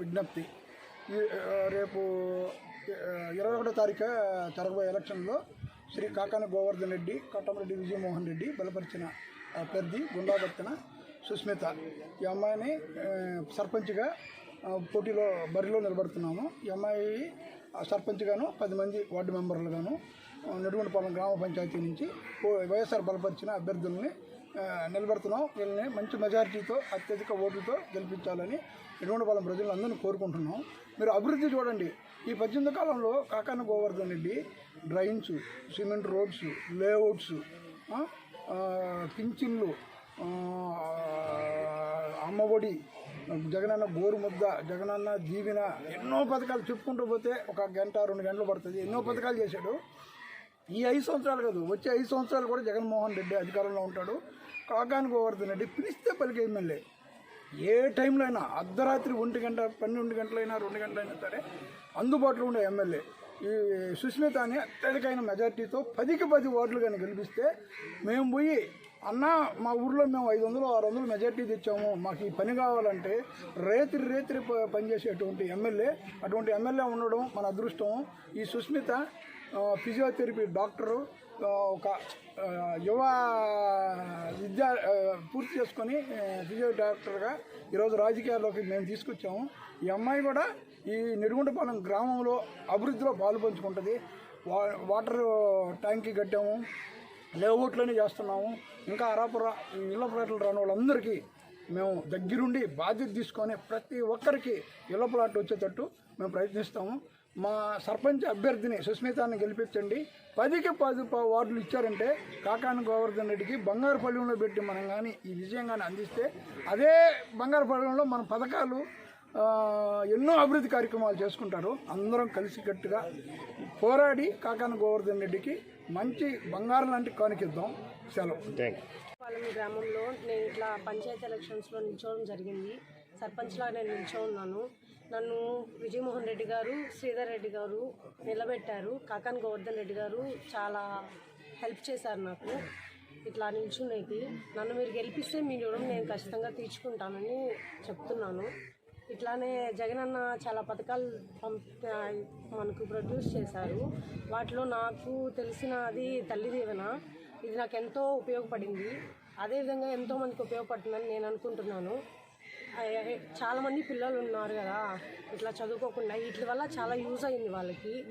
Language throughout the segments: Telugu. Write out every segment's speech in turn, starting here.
విజ్ఞప్తి. రేపు ఇరవై ఒకటో తారీఖు జరగబోయే ఎలక్షన్లో శ్రీ కాకాన గోవర్ధన్ రెడ్డి కట్టమరెడ్డి విజయమోహన్ రెడ్డి బలపరిచిన అభ్యర్థి గుండాభర్తన సుస్మిత. ఈ అమ్మాయిని సర్పంచ్గా పోటీలో బరిలో నిలబడుతున్నాము. ఈ అమ్మాయి సర్పంచ్గాను పది మంది వార్డు మెంబర్లుగాను నడుగుండపాలెం గ్రామ పంచాయతీ నుంచి వైఎస్ఆర్ బలపరిచిన అభ్యర్థుల్ని నిలబెడుతున్నాం. వీళ్ళని మంచి మెజారిటీతో అత్యధిక ఓట్లతో గెలిపించాలని నెడుగుంటపాలెం ప్రజలందరినీ కోరుకుంటున్నాం. మీరు అభివృద్ధి చూడండి. ఈ పద్దెనిమిది కాలంలో Kakani Govardhan Reddy drains cement roads layouts ఆ, పింఛన్లు అమ్మఒడి జగనన్న గోరు ముద్ద జగనన్న దీవెన ఎన్నో పథకాలు చెప్పుకుంటూ పోతే ఒక గంట రెండు గంటలు పడుతుంది. ఎన్నో పథకాలు చేశాడు. ఈ ఐదు సంవత్సరాలు కాదు వచ్చే ఐదు సంవత్సరాలు కూడా జగన్మోహన్ రెడ్డి అధికారంలో ఉంటాడు. కాకాని గోవర్ధన్ రెడ్డి పిలిస్తే పలికే ఎమ్మెల్యే. ఏ టైంలో అయినా అర్ధరాత్రి ఒంటి గంట పన్నెండు గంటలైనా రెండు గంటలైనా సరే అందుబాటులో ఉండే ఎమ్మెల్యే. ఈ సుస్మితని అత్యధికమైన మెజార్టీతో పదికి పది ఓట్లు కానీ గెలిపిస్తే మేము పోయి అన్న మా ఊర్లో మేము ఐదు వందలు ఆరు వందలు మెజార్టీ తెచ్చాము. మాకు ఈ పని కావాలంటే రేత్రి రేత్రి ప- పనిచేసేటువంటి ఎమ్మెల్యే అటువంటి ఎమ్మెల్యే ఉండడం మన అదృష్టం. ఈ సుస్మిత ఫిజియోథెరపీ డాక్టరు ఒక యువ విద్యా పూర్తి చేసుకొని ఫిజియో డాక్టర్గా ఈరోజు రాజకీయాల్లోకి మేము తీసుకొచ్చాము. ఈ అమ్మాయి కూడా ఈ నెడుగుంటపాలెం గ్రామంలో అభివృద్ధిలో పాలు పంచుకుంటుంది. వా వాటర్ ట్యాంకీ కట్టాము లేఅవుట్లోనే చేస్తున్నాము. ఇంకా అరాపుర ఇళ్ళ ప్లాట్లు రాని వాళ్ళందరికీ మేము దగ్గరుండి బాధ్యత తీసుకొని ప్రతి ఒక్కరికి ఇళ్ళ ప్లాట్ వచ్చేటట్టు మేము ప్రయత్నిస్తాము. మా సర్పంచ్ అభ్యర్థిని సుస్మితాన్ని గెలిపించండి. పదికి పది వార్డులు ఇచ్చారంటే కాకాని గోవర్ధన్ రెడ్డికి బంగారు పల్లెంలో పెట్టి మనం కానీ ఈ విజయం కానీ అందిస్తే అదే బంగారు పల్లెంలో మన పథకాలు ఎన్నో అభివృద్ధి కార్యక్రమాలు చేసుకుంటారు. అందరం కలిసికట్టుగా పోరాడి కాకాని గోవర్ధన్ రెడ్డికి మంచి బంగారం లాంటి కానికిద్దాం సెలవు. థ్యాంక్ పాలెం గ్రామంలో నేను ఇట్లా పంచాయతీ ఎలక్షన్స్లో నిల్చోవడం జరిగింది. సర్పంచ్లా నేను నిల్చో ఉన్నాను నన్ను విజయమోహన్ రెడ్డి గారు శ్రీధర్ రెడ్డి గారు నిలబెట్టారు. కాకాన్ గోవర్ధన్ రెడ్డి గారు చాలా హెల్ప్ చేశారు నాకు. ఇట్లా నిల్చునేది. నన్ను మీరు గెలిపిస్తే మీ రుణం నేను ఖచ్చితంగా తీర్చుకుంటానని చెప్తున్నాను. ఇట్లానే జగన్ అన్న చాలా పథకాలు పంప మనకు ప్రొడ్యూస్ చేశారు. వాటిలో నాకు తెలిసినది తల్లిదీవెన ఇది నాకు ఎంతో ఉపయోగపడింది అదేవిధంగా ఎంతో మందికి ఉపయోగపడుతుందని నేను అనుకుంటున్నాను. చాలామంది పిల్లలు ఉన్నారు కదా ఇట్లా చదువుకోకుండా వీటి వల్ల చాలా యూజ్ అయింది వాళ్ళకి.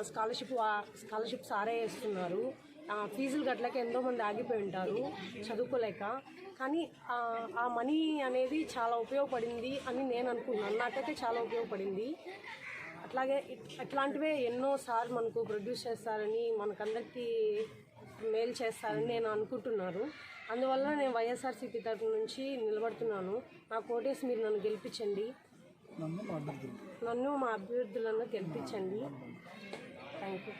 స్కాలర్షిప్ స్కాలర్షిప్ సారే ఇస్తున్నారు ఫీజులు కట్టలేక ఎంతో మంది ఆగిపోయి ఉంటారు చదువుకోలేక. కానీ ఆ, మనీ అనేది చాలా ఉపయోగపడింది అని నేను అనుకున్నాను నాకైతే చాలా ఉపయోగపడింది. అట్లాగే ఇట్- అట్లాంటివే ఎన్నో మనకు ప్రొడ్యూస్ చేస్తారని మనకందరికీ మేలు చేస్తారని నేను అనుకుంటున్నాను అందువల్ల నేను వైఎస్ఆర్సీపీ తరఫు నుంచి నిలబడుతున్నాను. నా కోటేసి మీరు నన్ను గెలిపించండి. నన్ను మా అభ్యర్థులను గెలిపించండి. Thank you